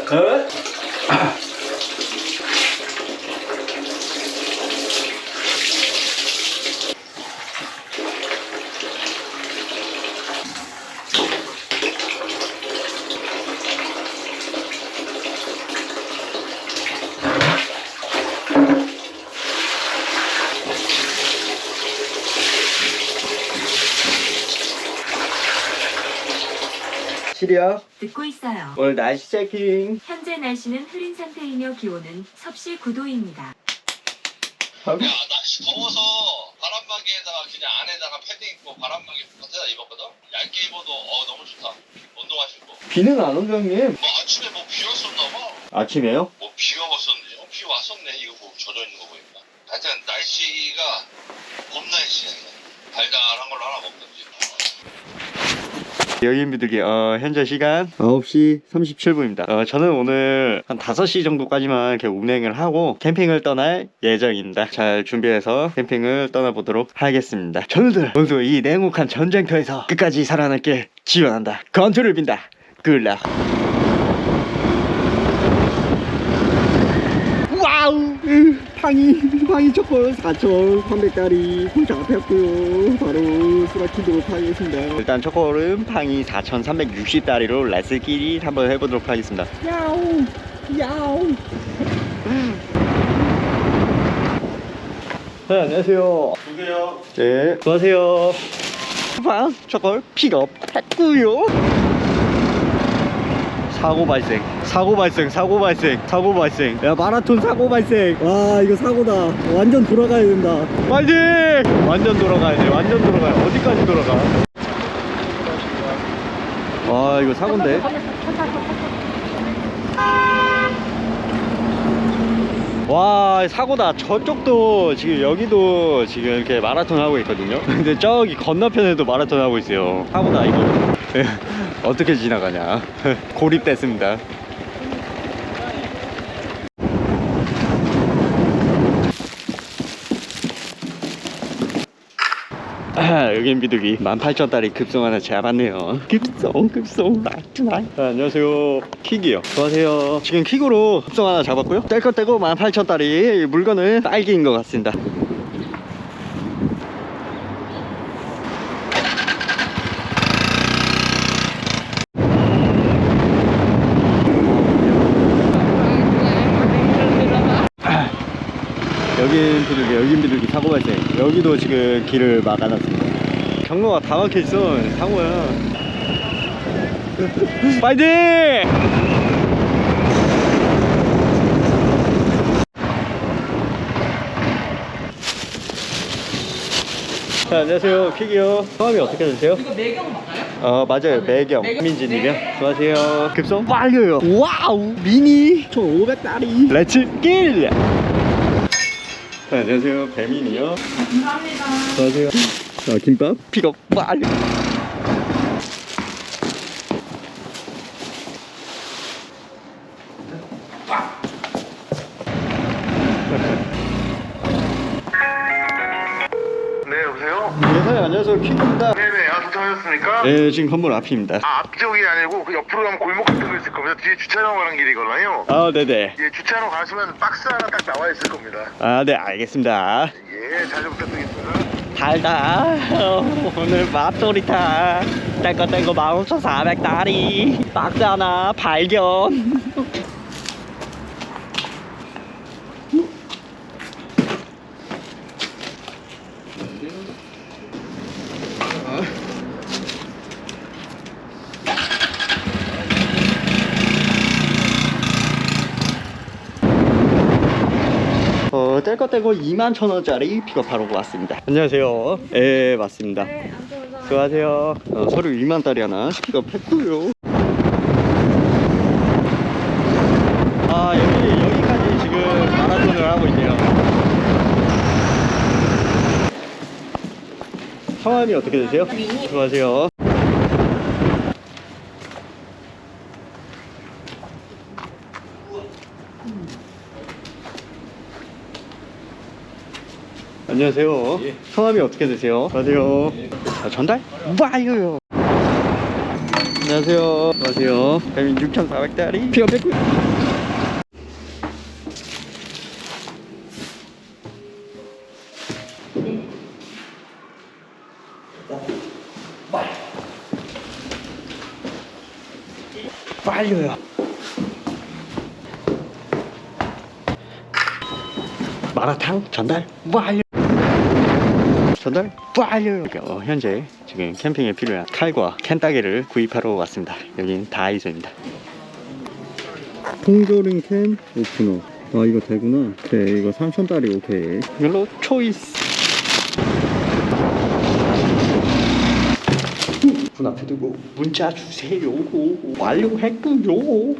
컷. 시리야 듣고 있어요. 오늘 날씨 체킹 현재 날씨는 흐린 상태이며 기온은 섭씨 9도입니다. 야, 날씨 더워서 바람막이에다가 그냥 안에다가 패딩 입고 바람막이 바깥에다 입었거든? 얇게 입어도 어 너무 좋다. 운동화 신고. 비는 안 오죠 형님? 뭐 아침에 뭐 비 왔었나 봐. 아침에요? 뭐 비가 왔었네. 어, 비 왔었네. 이거 뭐 젖어 있는 거 보니까. 하여튼 날씨가 봄 날씨야. 달달한 걸로 하나 먹든지. 여긴 비둘기 어, 현재 시간 9시 37분입니다. 어, 저는 오늘 한 5시 정도까지만 이렇게 운행을 하고 캠핑을 떠날 예정입니다. 잘 준비해서 캠핑을 떠나보도록 하겠습니다. 저는 모두 이 냉혹한 전쟁터에서 끝까지 살아남길 기원한다. 건투를 빈다. 굴락 와우 으, 팡이 팡이 초콜 4,300짜리 콩 잡혔고요. 바로 수락키도록 하겠습니다. 일단 초콜은 팡이 4,360짜리로 레스끼리 한번 해보도록 하겠습니다. 야우 야우 네 안녕하세요. 누구요? 네. 수고하세요. 팡 초콜 픽업 했고요 사고 발생. 사고 발생 사고 발생 사고 발생. 야 마라톤 사고 발생. 와 이거 사고다. 완전 돌아가야 된다. 파이팅! 완전 돌아가야 돼. 완전 돌아가야 어디까지 돌아가? 와 이거 사고인데? 와 사고다. 저쪽도 지금 여기도 지금 이렇게 마라톤 하고 있거든요. 근데 저기 건너편에도 마라톤 하고 있어요. 사고다 이거 어떻게 지나가냐? 고립됐습니다. 아, 여긴 비둘기. 18,000달이 급송 하나 잡았네요. 급송 나이트 나이트 아, 안녕하세요. 킥이요. 안녕하세요. 지금 킥으로 급송 하나 잡았고요. 뗄것 떼고 18,000달이 물건은 딸기인 것 같습니다 여긴 비둘기 여긴 비둘기 사고 발생 여기도 지금 길을 막아놨습니다. 경로가 다 막혀있어 사고야. 파이팅! 자, 안녕하세요. 퀵이요. 성함이 어떻게 되세요? 이거 매경 맞아요? 어 맞아요. 매경. 매경. 민지님이요. 수고하세요. 급송 빨려요. 와우! 미니? 1500짜리. 렛츠 길 자, 안녕하세요. 배민이요. 감사합니다. 안녕하세요. 자 김밥. 픽업 빨리. 네, 여보세요? 네 사장님 안녕하세요. 퀵입니다 아, 도착하셨습니까? 네 지금 건물 앞입니다 아, 앞쪽이 아니고 그 옆으로 가면 골목 같은 거 있을 겁니다. 뒤에 주차장 가는 길이거든요. 아 네네 예, 주차장 가시면 박스 하나 딱 나와 있을 겁니다. 아 네 알겠습니다 예, 잘 좀 부탁드리겠습니다. 달다 어, 오늘 맛소리타 뗄거 15,400 다리 박스 하나 발견 어, 뗄거 떼고 2만 천 원짜리 픽업하러 왔습니다. 안녕하세요. 예, 맞습니다. 수고하세요. 어, 서류 2만 달이 하나 픽업했고요. 아, 여기, 여기까지 지금 마라톤을 하고 있네요. 성함이 어떻게 되세요? 수고하세요. 안녕하세요. 성함이 어떻게 되세요? 안녕하세요. 아, 전달? 와요. 안녕하세요. 안녕하세요. 배민 6,400짜리 피어 109. 빨리요. 마라탕 전달 완료. 전달 완료. 어, 현재 지금 캠핑에 필요한 칼과 캔따개를 구입하러 왔습니다. 여긴 다이소입니다. 통조림 캔 오프너. 아 이거 되구나. 그래 이거 3천짜리 오케이. 이걸로 초이스. 문 앞에 두고 문자 주세요. 완료했고요.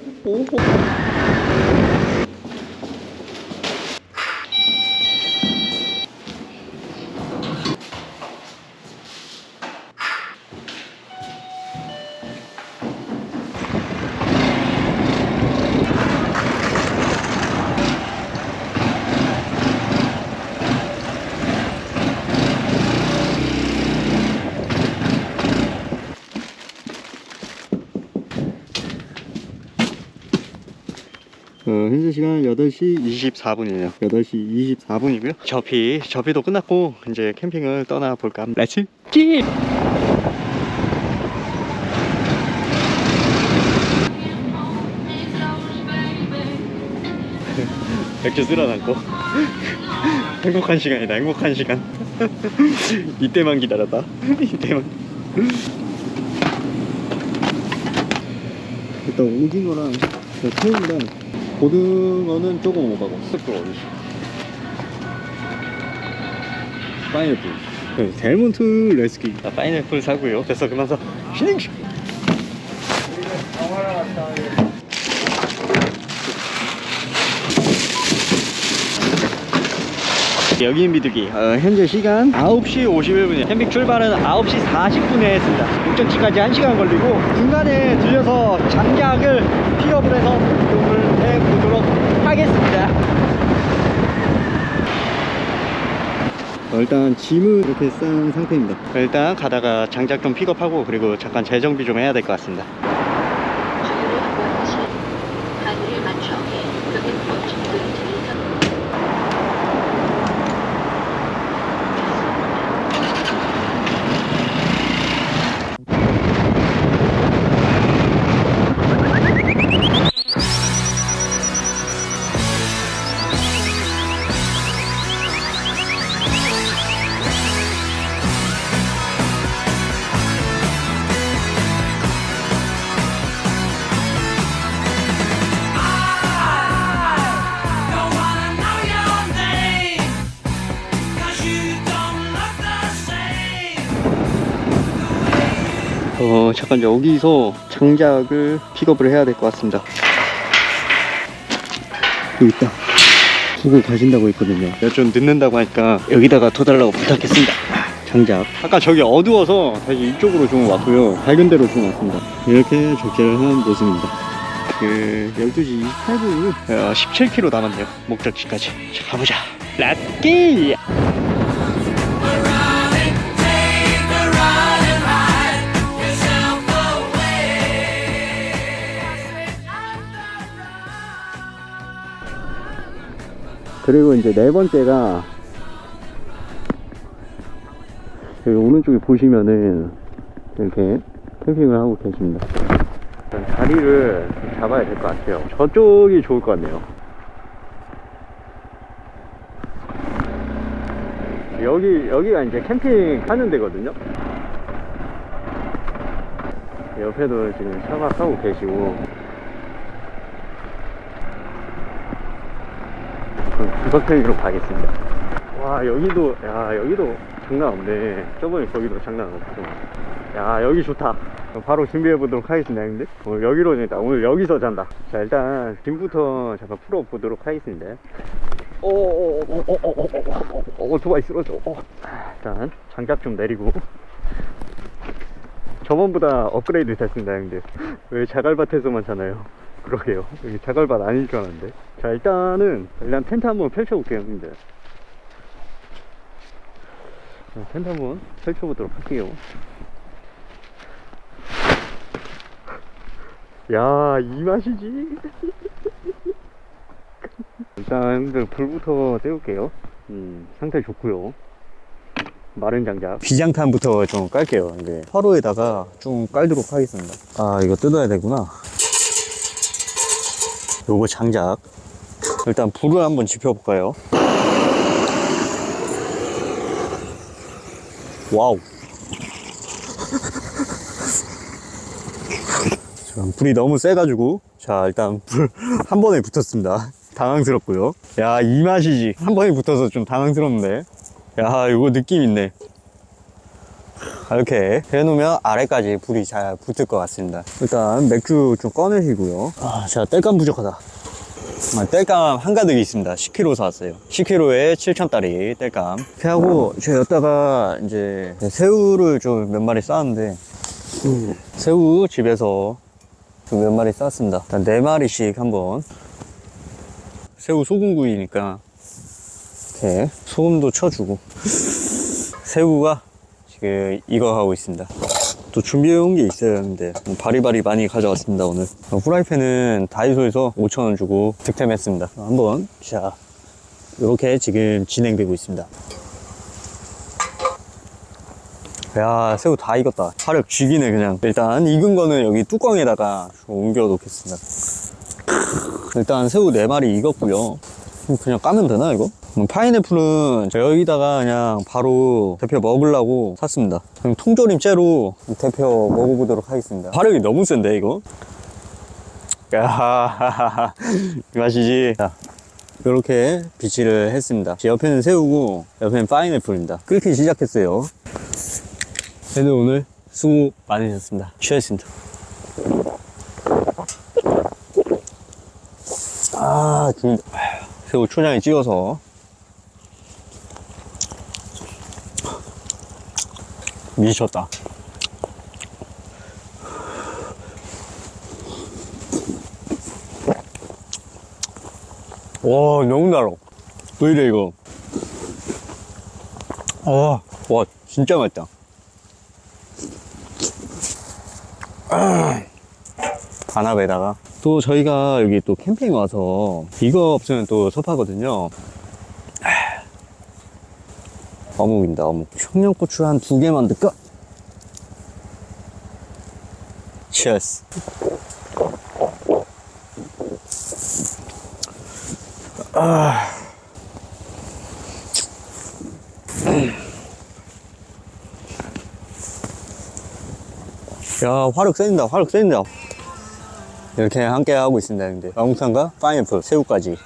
어, 현재 시간 8시 24분이에요. 8시 24분이고요. 접이, 접이도 끝났고, 이제 캠핑을 떠나볼까 합니다. 렛츠 기! 맥주 쓸어놨고 행복한 시간이다 행복한 시간 이때만 기다렸다 이때만 일단 오징어랑 새우랑 고등어는 조금 오가고 스프 어디시 파인애플. 네, 델몬트 레스키. 아, 파인애플 사고요. 됐어 그만 사 슈닝! 여기인 비둘기. 어, 현재 시간 9시 51분이에요. 캠핑 출발은 9시 40분에 했습니다. 목적지까지 1시간 걸리고 중간에 들려서 장작을 픽업을 해서 이동을 해보도록 하겠습니다 어, 일단 짐은 이렇게 싼 상태입니다. 일단 가다가 장작 좀 픽업하고 그리고 잠깐 재정비 좀 해야 될 것 같습니다 어 잠깐 여기서 장작을 픽업을 해야 될 것 같습니다. 여기 있다. 두고 가신다고 했거든요. 내가 좀 늦는다고 하니까 여기다가 둬달라고 부탁했습니다. 장작. 아까 저기 어두워서 다시 이쪽으로 좀 왔고요. 밝은 데로 좀 왔습니다. 이렇게 적재를 한 모습입니다. 그 12시 28분이고 어, 17km 남았네요. 목적지까지. 자 가보자. 렛기 그리고 이제 네 번째가 여기 오른쪽에 보시면은 이렇게 캠핑을 하고 계십니다. 자리를 좀 잡아야 될 것 같아요. 저쪽이 좋을 것 같네요. 여기 여기가 이제 캠핑 하는 데거든요. 옆에도 지금 차박하고 계시고 구석탱이로 가겠습니다. 와 여기도 야 여기도 장난 없네. 저번에 거기도 장난 없고. 야 여기 좋다. 바로 준비해 보도록 하겠습니다, 형님들. 오늘 여기로 일단 오늘 여기서 잔다. 자 일단 짐부터 잠깐 풀어 보도록 하겠습니다. 오오오오오오오오 오토바이 쓰러져. 어. 일단 장갑 좀 내리고. 저번보다 업그레이드 됐습니다, 형들. 왜 자갈밭에서만 자나요? 그러게요. 여기 자갈밭 아닐 줄 알았는데. 자, 일단은, 일단 텐트 한번 펼쳐볼게요, 형들. 자, 텐트 한번 펼쳐보도록 할게요. 야, 이 맛이지. 일단 그 불부터 떼울게요. 음, 상태 좋고요. 마른 장작. 비장탄부터 좀 깔게요. 이제 화로에다가 좀 깔도록 하겠습니다. 아, 이거 뜯어야 되구나. 요거 장작. 일단 불을 한번 지펴볼까요? 와우. 지금 불이 너무 세가지고 자 일단 불 한 번에 붙었습니다 당황스럽고요 야 이 맛이지 한 번에 붙어서 좀 당황스럽네 야 이거 느낌 있네 아, 이렇게 해놓으면 아래까지 불이 잘 붙을 것 같습니다. 일단 맥주 좀 꺼내시고요. 아, 자 땔감 부족하다. 아, 땔감 한가득 있습니다. 10kg 사왔어요. 10kg에 7천짜리 땔감. 이렇게 하고 제가 여기다가 이제 새우를 좀 몇 마리 쌓았는데 새우 집에서 좀몇 마리 쌌습니다. 일단 네 마리씩 한번. 새우 소금구이니까 이렇게 소금도 쳐주고. 새우가 지금 이거 하고 있습니다. 또 준비해 온 게 있어요. 근데 바리바리 많이 가져왔습니다 오늘. 후라이팬은 다이소에서 5,000원 주고 득템했습니다. 한번 자 이렇게 지금 진행되고 있습니다. 야 새우 다 익었다 화력 죽이네 그냥 일단 익은 거는 여기 뚜껑에다가 좀 옮겨 놓겠습니다 일단 새우 4마리 익었고요 그냥 까면 되나 이거? 음, 파인애플은 여기다가 그냥 바로 대표 먹으려고 샀습니다 그럼 통조림째로 대표 먹어보도록 하겠습니다 화력이 너무 센데 이거? 야, 이 맛이지 자, 이렇게 비치를 했습니다 옆에는 새우고 옆에는 파인애플입니다 끓기 시작했어요 쟤는 오늘 수고 많으셨습니다. 취하셨습니다. 아, 지금 새우 초장에 찍어서 미쳤다. 와, 너무 달아. 왜 이래, 이거? 아, 와, 진짜 맛있다. 반합에다가 또 저희가 여기 또 캠핑 와서 이거 없으면 또 섭하거든요 어묵입니다. 어묵 청양고추 한 두 개만 넣을까? 치어스 야 화력 센다 화력 센다. 이렇게 함께 하고 있습니다 근데 어묵탕과 파인애플 새우까지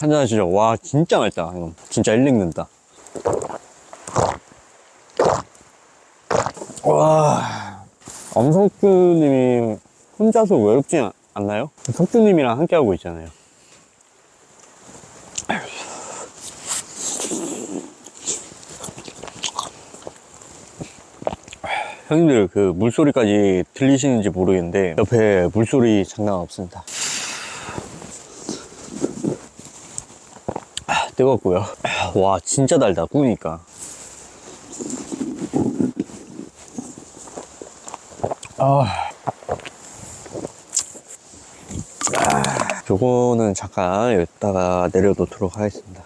한잔 하시죠. 와 진짜 이거 진짜 일링 는다. 와. 엄석규님이 혼자서 외롭지 않- 않나요? 석규님이랑 함께 하고 있잖아요. 형님들 그 물소리까지 들리시는지 모르겠는데 옆에 물소리 장난 없습니다 뜨겁고요 와 진짜 달다 구우니까 아. 요거는 잠깐 여기다가 내려놓도록 하겠습니다.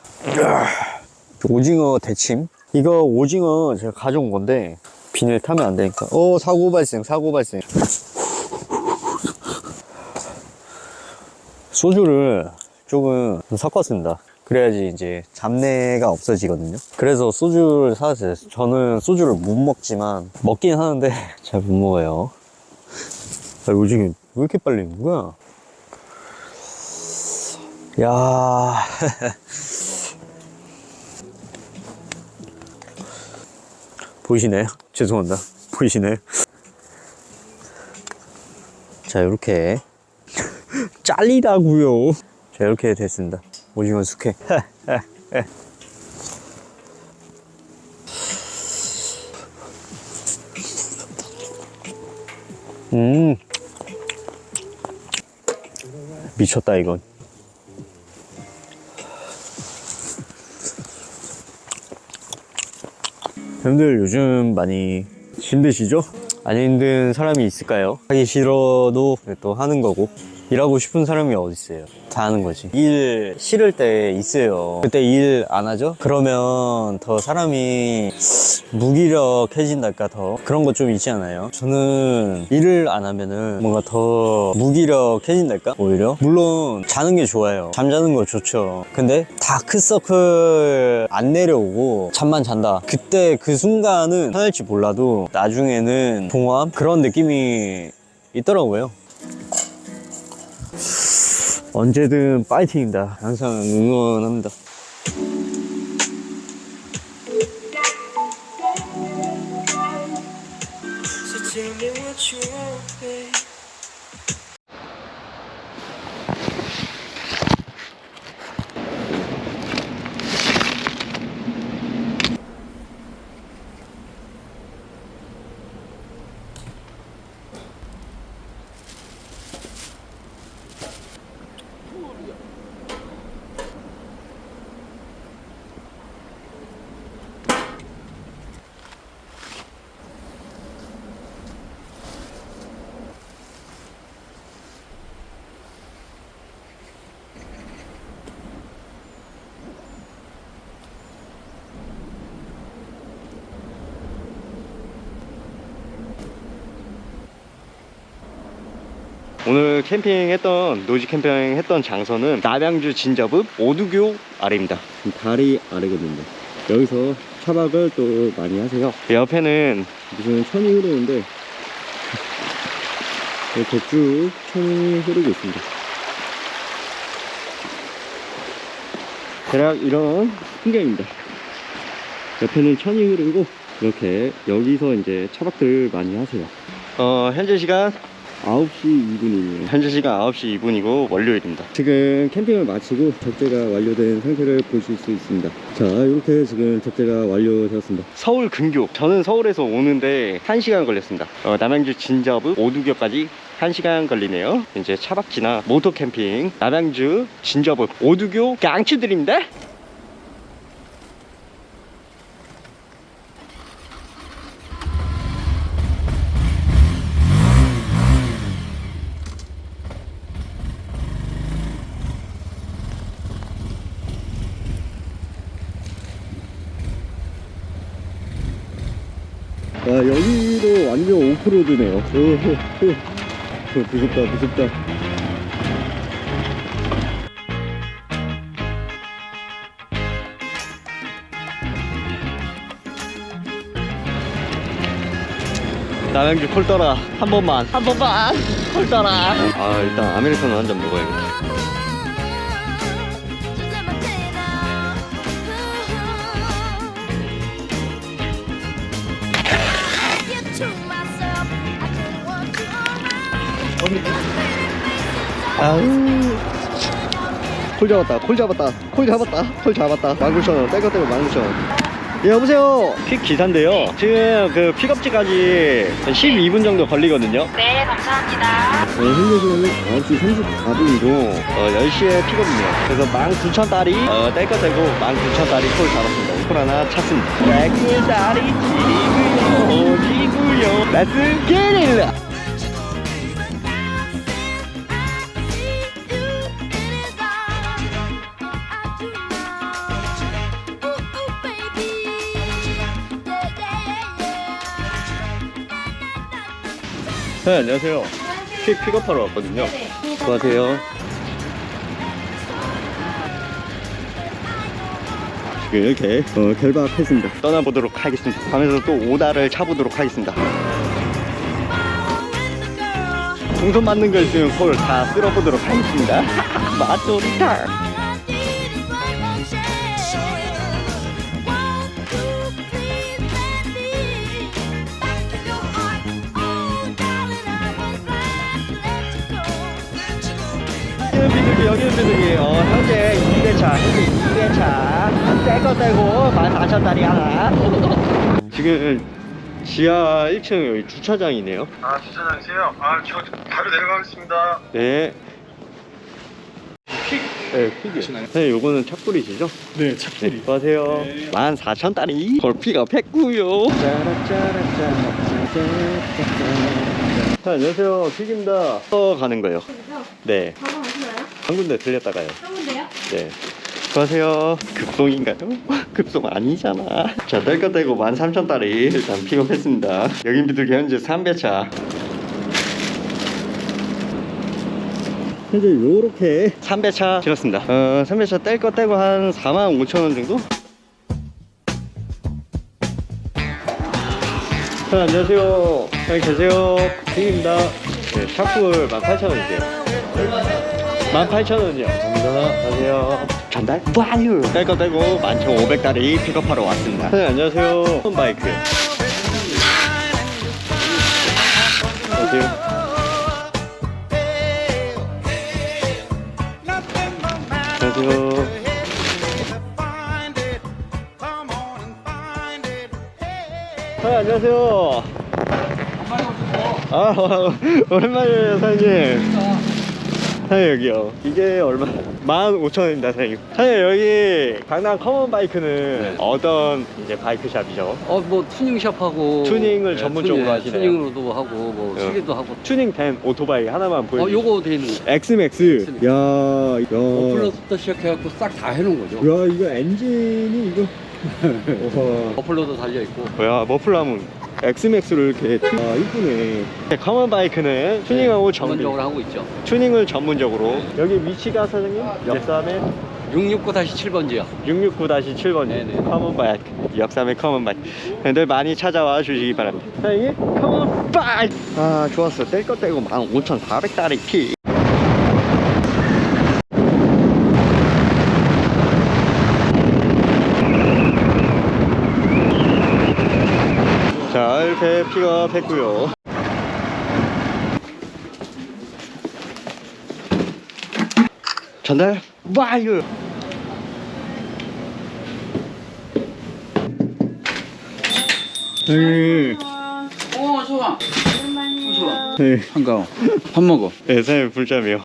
오징어 대침. 이거 오징어 제가 가져온 건데 비닐 타면 안 되니까. 어 사고 발생 사고 발생. 소주를 조금 섞었습니다. 그래야지 이제 잡내가 없어지거든요. 그래서 소주를 사왔어요. 저는 소주를 못 먹지만 먹긴 하는데 잘 못 먹어요. 아, 오징어 왜 이렇게 빨리 익는 거야? 야. 보이시나요? 죄송합니다. 보이시나요? 자, 이렇게 잘리라고요. 자, 이렇게 됐습니다. 오징어 숙회. 음. 미쳤다 이건. 형들 요즘 많이 힘드시죠? 안 힘든 사람이 있을까요? 하기 싫어도 또 하는 거고. 일하고 싶은 사람이 어디 있어요? 다 하는 거지. 일 싫을 때 있어요. 그때 일 안 하죠? 그러면 더 사람이 무기력해진달까 더 그런 거 좀 있지 않아요? 저는 일을 안 하면은 뭔가 더 무기력해진달까? 오히려 물론 자는 게 좋아요. 잠자는 거 좋죠. 근데 다크서클 안 내려오고 잠만 잔다. 그때 그 순간은 편할지 몰라도 나중에는 봉합 그런 느낌이 있더라고요. 언제든 파이팅입니다. 항상 응원합니다. 오늘 캠핑했던 노지 캠핑했던 장소는 남양주 진접읍 오두교 아래입니다. 다리 아래거든요. 여기서 차박을 또 많이 하세요. 옆에는 무슨 천이 흐르는데 이렇게 쭉 천이 흐르고 있습니다. 대략 이런 풍경입니다. 옆에는 천이 흐르고 이렇게 여기서 이제 차박들 많이 하세요. 어, 현재 시간 9시 2분이네요. 현재 시간 9시 2분이고 월요일입니다. 지금 캠핑을 마치고 적재가 완료된 상태를 보실 수 있습니다. 자, 이렇게 지금 적재가 완료되었습니다. 서울 근교. 저는 서울에서 오는데 1시간 걸렸습니다. 어, 남양주 진접읍 오두교까지 1시간 걸리네요. 이제 차박지나 모토 캠핑 남양주 진접읍 오두교 깡추드립니다. 아, 여기도 완전 오프로드네요. 무섭다, 무섭다. 남양주 콜 떠라 한 번만. 한 번만. 콜 떠라. 아 일단 아메리카노 한 잔 먹어야겠다 아우. 콜 잡았다 콜 잡았다 콜 잡았다 콜 잡았다. 19,000원 떼거 떼고 19,000원 예, 여보세요? 픽 기사인데요. 지금 그 픽업지까지 12분 정도 걸리거든요. 네, 감사합니다. 네, 시간은 9시 34분이고. 어, 10시에 픽업이네요. 그래서 19,000달이 어, 뗄거 떼고 19,000달이 콜 잡았습니다. 콜 하나 찼습니다. 백꿀다리 지구요 지구요. 렛츠 기 네, 안녕하세요. 픽 픽업하러 왔거든요. 안녕하세요. 지금 이렇게 어, 결박했습니다. 떠나보도록 하겠습니다. 가면서 또 오다를 차보도록 하겠습니다. 동선 맞는 거 있으면 콜다 쓸어보도록 하겠습니다. 마조리타. 비둘기. 어, 현재 2대차, 현재 2대차. 떼거 떼고 14,000달이 하나. 지금 지하 1층 여기 주차장이네요. 아 주차장이세요? 아저 바로 내려가겠습니다. 네. 네, 픽이요. 선생님, 요거는 착불이시죠? 네 착실히. 안녕하세요. 14,000달이 골피가 팩구요. 자, 안녕하세요. 픽입니다. 또 가는 거요. 네. 한 군데 들렸다가요. 한 군데요? 네. 안녕하세요. 급송인가요? 급송 아니잖아. 자, 뗄거 떼고 13,000달이 일단 픽업했습니다. 여긴 비둘기 현재 3배차. 현재 요렇게 3배차 실었습니다. 어, 3배차 뗄거 떼고 한 45,000원 정도? 자, 안녕하세요. 여기 계세요. 픽입니다. 네, 샤프를 18,000원이세요. 18,000원이요. 감사합니다. 안녕하세요. 전달 와유. 뗄거 떼고 11,500달이 픽업하러 왔습니다. 네, 안녕하세요. 홈바이크. 안녕하세요. 안녕하세요. 아, 안녕하세요. 아, 오랜만이에요, 사장님. 사장님, 여기요. 이게 얼마? 15,000원입니다, 사장님. 사장님, 여기 강남 커먼 바이크는 어떤 이제 바이크 샵이죠? 어, 뭐 투닝샵하고 투닝을 전문적으로 투닝, 하시네요. 투닝으로도 하고 뭐 어. 수리도 하고. 튜닝된 오토바이 하나만 어, 보여주세요. 요거 돼 있는 거. 엑스맥스. 야, 야. 어플러부터 시작해갖고 싹 다 해놓은 거죠. 야, 이거 엔진이 이거. 와. 어플러도 달려 있고. 뭐야 머플라문 엑스맥스를 이렇게 튜- 아 이쁘네 커먼 바이크는 튜닝하고 정비 전문적으로 하고 있죠. 튜닝을 전문적으로. 여기 위치가 사장님? 역삼에 669-7번지요. 669-7번 네네. 커먼 바이크. 역삼의 커먼 바이크. 늘 많이 찾아와 주시기 바랍니다. 사장님 커먼 바이크! 아 좋았어. 뗄 거 떼고 15,400달이 피 자 이렇게 픽업했고요. 전달 와유 네, 어 좋아. 네, 반가워. 밥 먹어. 네, 사장님 불짬이요.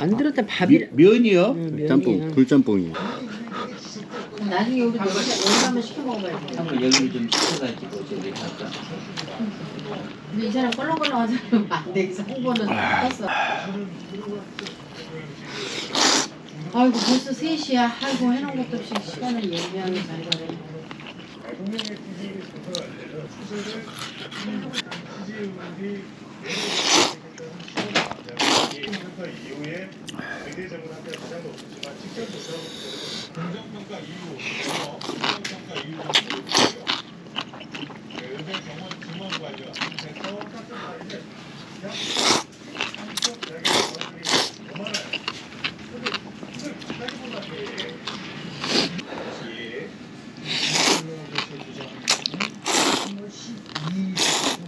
안 들었다 밥이 면이요? 짬뽕, 불짬뽕이요. 나중에 우리 얼마만 시켜 먹어봐야 돼. 한번 여기를 좀 시켜가지고 저기 할까 근데 이 사람 껄렁껄렁 하잖아. 안 되겠어. 홍보는 떴어. 아이고 벌써 3시야. 아이고 해놓은 것도 없이 시간을 예매하게 잘 가네.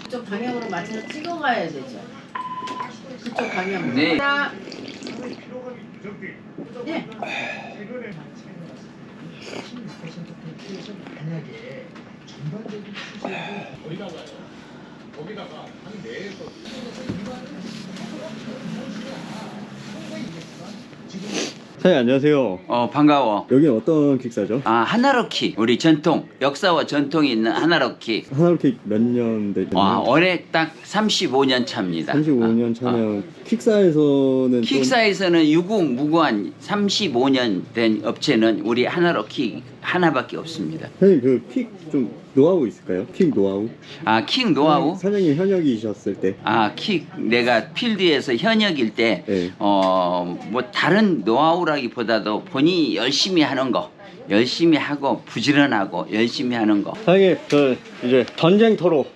그쪽 방향으로 맞춰서 찍어가야 되죠. 그쪽 방향으로. 네. 하나. 네. 사장님 안녕하세요. 어 반가워 여기 어떤 킥사죠? 아 하나로키 우리 전통 역사와 전통이 있는 하나로키 하나로 킥 몇년 됐나요? 와 올해 딱 35년 차입니다 35년 어, 차면 어. 킥사에서는 킥사에서는 유구무구한 35년 된 업체는 우리 하나로키 하나밖에 없습니다 사장님 그 킥 좀 노하우 있을까요? 킥 노하우? 아 킥 노하우 사장님 현역이셨을 때. 아 킥 내가 필드에서 현역일 때 네. 어, 뭐 다른 노하우라기보다도 본인이 열심히 하는 거, 열심히 하고 부지런하고 열심히 하는 거. 사장님 저 이제 전쟁터로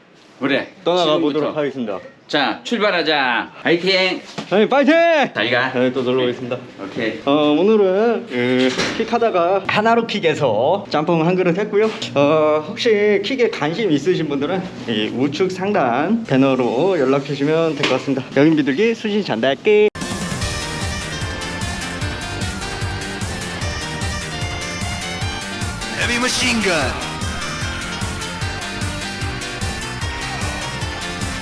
그래. 떠나가 지금부터. 보도록 하겠습니다. 자, 출발하자. 파이팅! 사장님 파이팅! 잘 가. 네, 또 놀러 오겠습니다. 오케이. 어, 오늘은 그 킥하다가 하나로 킥에서 짬뽕 한 그릇 했고요. 어, 혹시 킥에 관심 있으신 분들은 이 우측 상단 배너로 연락 주시면 될 것 같습니다. 여긴 비둘기 수신 전달기. Heavy machine gun.